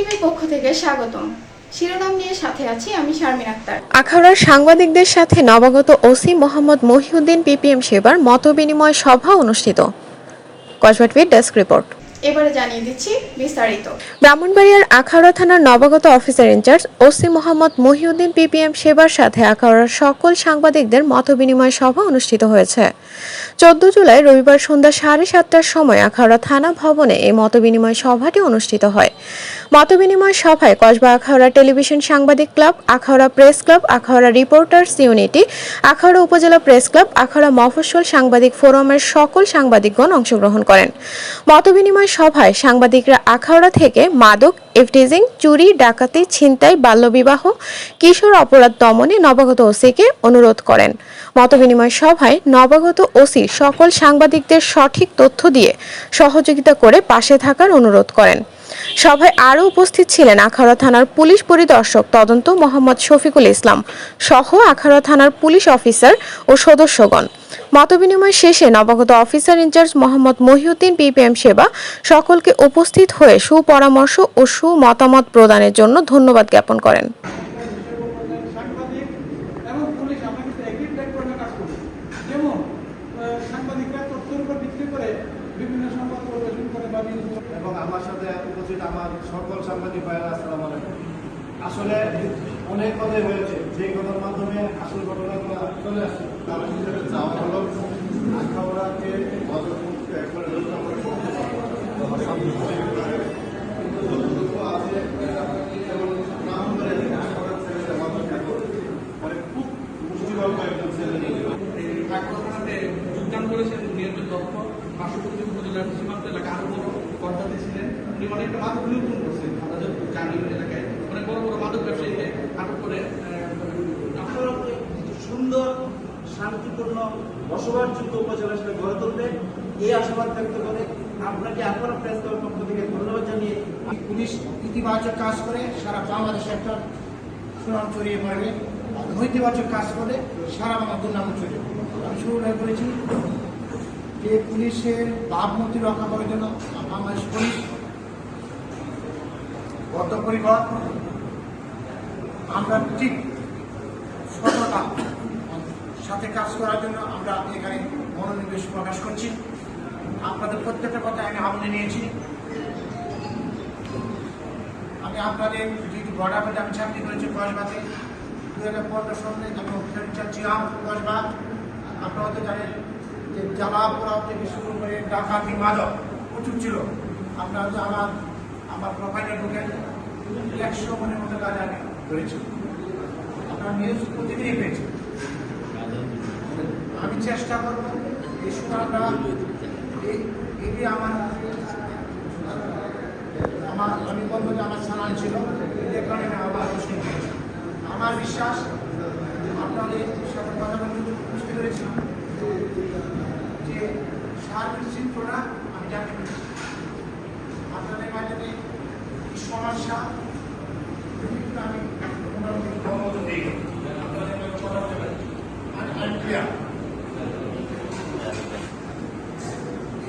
টিভির পক্ষ থেকে স্বাগতম। শিরোনাম নিয়ে সাথে আছি আমি শারমিন আক্তার। আখাউড়ার সাংবাদিকদের সাথে নবাগত ওসি মোহাম্মদ মহিউদ্দিন পিপিএম সেবার মতবিনিময় সভা অনুষ্ঠিত। কসবাটবির ডেস্ক রিপোর্ট। এবারে জানিয়ে দিচ্ছি বিস্তারিত। ব্রাহ্মণবাড়িয়ার আখাউড়া থানার নবাগত officer in charge OC Mohammad Mohiuddin PPM সেবার সাথে আখাউড়ার সকল সাংবাদিকদের মতবিনিময় সভা অনুষ্ঠিত হয়েছে। চোদ্দ জুলাই রবিবার সন্ধ্যা সাড়ে সাতটার সময় আখাউড়া থানা ভবনে এই মতবিনিময় সভাটি অনুষ্ঠিত হয়। মতবিনিময় সভায় কসবা আখাউড়া টেলিভিশন সাংবাদিক club, Akhaura press club, Akhaura reporters unity, Akhaura Upazila press club, Akhaura মফস্বল সাংবাদিক ফোরামের সকল সাংবাদিকগণ অংশগ্রহণ করেন। মতবিনিময় সভায় সাংবাদিকরা আখাউড়া থেকে মাদক এফটিজিং চুরি, ডাকাতি, ছিনতাই, বাল্যবিবাহ, কিশোর অপরাধ দমনে নবাগত ওসিকে অনুরোধ করেন। মতবিনিময় সভায় নবাগত ওসি সকল সাংবাদিকদের সঠিক তথ্য দিয়ে সহযোগিতা করে পাশে থাকার অনুরোধ করেন। সভায় আরও উপস্থিত ছিলেন আখাউড়া থানার পুলিশ পরিদর্শক তদন্ত মোহাম্মদ শফিকুল ইসলাম সহ আখাউড়া থানার পুলিশ অফিসার ও সদস্যগণ। মতবিনিময় শেষে নবাগত officer in charge Mohammad Mohiuddin PPM সেবা সকলকে উপস্থিত হয়ে সুপরামর্শ ও সুমতামত প্রদানের জন্য ধন্যবাদ জ্ঞাপন করেন সাংবাদিক এবং পুলিশ আমরা কিন্তু একই প্ল্যাটফর্মে কাজ করি যেমন আহ, সাংবাদিকরা তথ্যের উপর ভিত্তি করে বিভিন্ন সংবাদ পরিবেশন করে বা বিভিন্ন এবং আমার সাথে উপস্থিত আমার সকল সাংবাদিক ভাইরা আসসালাম আলাইকুম। আসলে অনেক কথাই হয়েছে, যে কথার মাধ্যমে আসল ঘটনাগুলো চলে আসছে। তার হিসেবে যাওয়া হলো, আখাউড়াকে গজমুক্ত একবারে রক্ষা করে যতটুকু আছে, যেমন নাম ধরে আখাউড়ার ছেলেদের মানুষ এখন মানে খুব মুষ্টিবল কয়েকজন ছেলে নিয়ে এই ঘটনাতে যোগদান করেছেন উনি একজন দক্ষ পার্শ্ববর্তী উপজেলার সীমান্ত এলাকা আরও বড় কর্তাতে ছিলেন উনি অনেকটা মাদক নিয়ন্ত্রণ করছেন আমরা যত এলাকায় অনেক বড় বড় মাদক ব্যবসায়ীকে আটক করে সুন্দর, শান্তিপূর্ণ, বসবাসযোগ্য উপজেলা হিসেবে গড়ে তুলবে এই আশাবাদ ব্যক্ত করে আপনাকে আপনার প্রেস ক্লাবের পক্ষ থেকে ধন্যবাদ জানিয়ে পুলিশ ইতিবাচক কাজ করে, সারা বাংলাদেশে একটা সুনাম ছড়িয়ে পড়বে নৈতিবাচক কাজ করে সারা বাংলা দুর্নাম ছড়িয়ে। আমি শুরুটাই বলেছি যে পুলিশের ভাবমূর্তি রক্ষা করার জন্য বাংলাদেশ পুলিশ বদ্ধপরিকর আমরা ঠিক সততা সাথে কাজ করার জন্য আমরা এখানে মনোনিবেশ প্রকাশ করছি। আপনাদের প্রত্যেকটা কথা আমি আমলে নিয়েছি। আমি আপনাদের যেহেতু বর্ডার আমি চাকরি করেছি কসবাতে দু হাজার পনেরো সালে আমি অফিসার ছিলাম কসবা আপনারা তো জানেন যে জ্বালা পোড়া থেকে শুরু করে ডাকাতি মাদক প্রচুর ছিল। আপনারা তো আমার আমার প্রোফাইলে ঢুকেন, একশো মনের মতো কাজ আমি করেছি। আপনার নিউজ প্রতিদিনই পেয়েছি। আমি চেষ্টা করব, এই এই, এটি আমার আমার, আমি বলব যে আমার সালান ছিল যে কারণে আমি আবার। আমার বিশ্বাস, আপনাদের সাথে কথা বলতে বুঝতে পেরেছি যে সার্বিক চিত্রটা আমি জানতে পেরেছি আপনাদের মাধ্যমে এই সমস্যা কিন্তু আমি মোটামুটি সম্মত হয়ে গেছি আপনাদের মাঝে কথা বলতে পারি আমি আমি ক্লিয়ার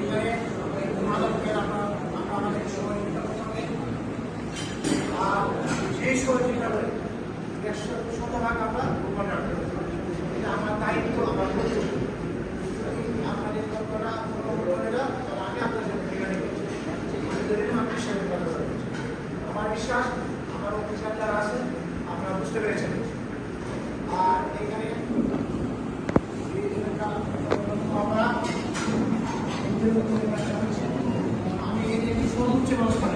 এবারে এই মাদকের আমরা আমরা আমাদের সহযোগিতা করতে হবে আর সেই সহযোগিতা করে একশো শতভাগ আমরা রূপায়ণ রাখতে হবে। এটা আমার দায়িত্ব আমার কর্তব্য। এই আপনাদের কর্তব্যটা অবলম্বন করে না তবে আমি আপনাদের সাথে ঠিকানা করছি আমি যদি আপনার সাথে কথা বলছি। আমার বিশ্বাস, আমার অফিসার যারা আছেন, আপনারা বুঝতে পেরেছেন। আর এখানে আমরা আমি এদের সর্বোচ্চ ব্যবস্থা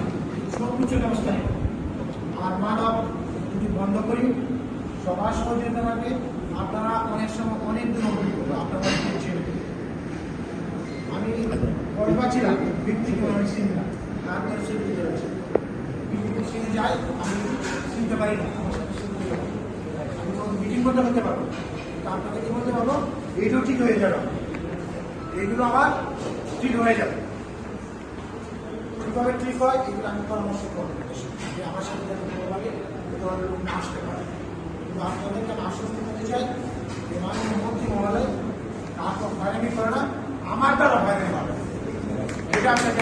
সর্বোচ্চ ব্যবস্থা আর মানব যদি বন্ধ করি, সবার সহযোগিতা লাগবে, আপনারা অনেক সময় অনেক দিন অভিজ্ঞ আপনারা আমি গর্বা ছিলাম ব্যক্তিকে আমি চিনি না তারপরে চিনতে পেরেছি কিন্তু চিনে যাই আমি চিনতে পারি না। আমার আমি মিটিং করতে করতে পারব আপনাকে কি বলতে পারব? এইটাও ঠিক হয়ে যাবে। এইগুলো আবার ঠিক হয়ে যাবে। কীভাবে ঠিক হয়? এগুলো আমি পরামর্শ করব। যে আমার সাথে যাতে কোনোভাবে এ ধরনের লোক আসতে পারে। কিন্তু আপনাদেরকে আমি আশ্বস্ত করতে চাই যে মাননীয় মন্ত্রী মহোদয় তারপর হয়রানি করে না, আমার দ্বারা হয়রানি হবে। এটা আপনাকে